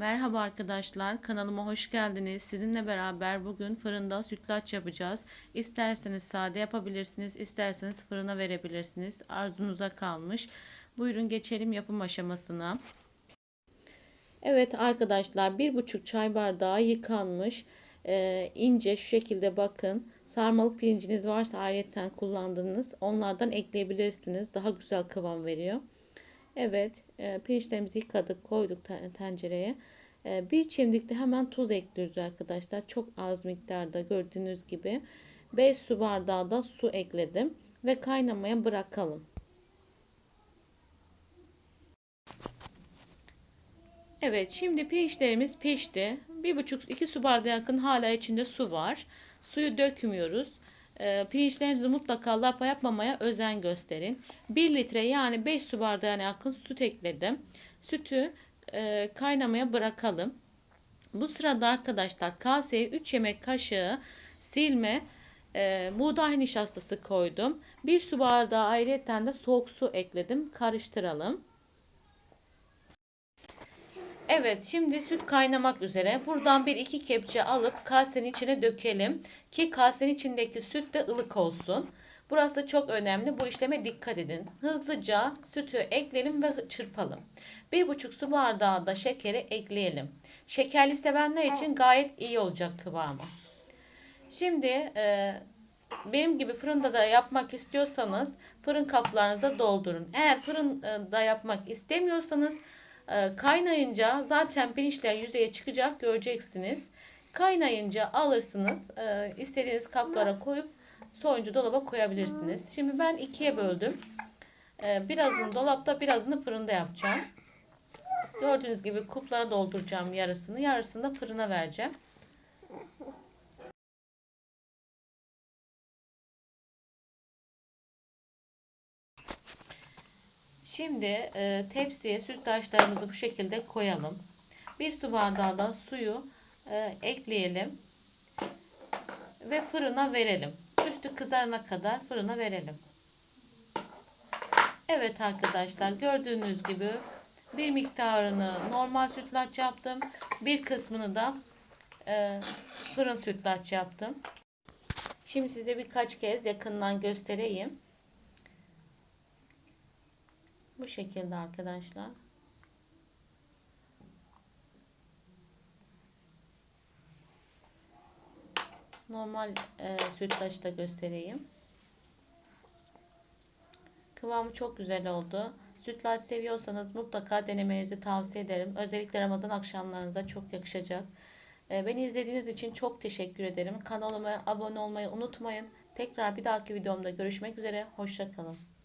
Merhaba arkadaşlar, kanalıma hoş geldiniz. Sizinle beraber bugün fırında sütlaç yapacağız. İsterseniz sade yapabilirsiniz, isterseniz fırına verebilirsiniz. Arzunuza kalmış. Buyurun geçelim yapım aşamasına. Evet arkadaşlar, bir buçuk çay bardağı yıkanmış e, ince şu şekilde bakın. Sarmalık pirinciniz varsa ayrıyeten kullandığınız onlardan ekleyebilirsiniz. Daha güzel kıvam veriyor. Evet, e, pirinçlerimizi yıkadık, koyduk tencereye. E, bir çimdikte hemen tuz ekliyoruz arkadaşlar. Çok az miktarda gördüğünüz gibi. 5 su bardağı da su ekledim ve kaynamaya bırakalım. Evet, şimdi pirinçlerimiz pişti. 1,5-2 su bardağı yakın hala içinde su var. Suyu dökmüyoruz. E, mutlaka lapa yapmamaya özen gösterin. 1 litre yani 5 su bardağına yakın süt ekledim. Sütü e, kaynamaya bırakalım. Bu sırada arkadaşlar kaseye 3 yemek kaşığı silme e, buğday nişastası koydum. 1 su bardağı ayrıyeten de soğuk su ekledim. Karıştıralım. Evet şimdi süt kaynamak üzere. Buradan bir iki kepçe alıp kasenin içine dökelim. Ki kasenin içindeki süt de ılık olsun. Burası çok önemli. Bu işleme dikkat edin. Hızlıca sütü ekleyelim ve çırpalım. Bir buçuk su bardağı da şekeri ekleyelim. Şekerli sevenler için gayet iyi olacak kıvamı. Şimdi e, benim gibi fırında da yapmak istiyorsanız fırın kaplarınıza doldurun. Eğer fırında yapmak istemiyorsanız kaynayınca zaten pirinçler yüzeye çıkacak göreceksiniz. Kaynayınca alırsınız. Ee, istediğiniz kaplara koyup soğuyunca dolaba koyabilirsiniz. Şimdi ben ikiye böldüm. Ee, birazını dolapta birazını fırında yapacağım. Gördüğünüz gibi kuplara dolduracağım yarısını. Yarısını da fırına vereceğim. Şimdi e, tepsiye sütlaçlarımızı bu şekilde koyalım. Bir su bardağı da suyu e, ekleyelim. Ve fırına verelim. Üstü kızarana kadar fırına verelim. Evet arkadaşlar gördüğünüz gibi bir miktarını normal sütlaç yaptım. Bir kısmını da e, fırın sütlaç yaptım. Şimdi size birkaç kez yakından göstereyim. Bu şekilde arkadaşlar. Normal e, sütlaç da göstereyim. Kıvamı çok güzel oldu. Sütlaç seviyorsanız mutlaka denemenizi tavsiye ederim. Özellikle Ramazan akşamlarınızda çok yakışacak. E, beni izlediğiniz için çok teşekkür ederim. Kanalıma abone olmayı unutmayın. Tekrar bir dahaki videomda görüşmek üzere. Hoşçakalın.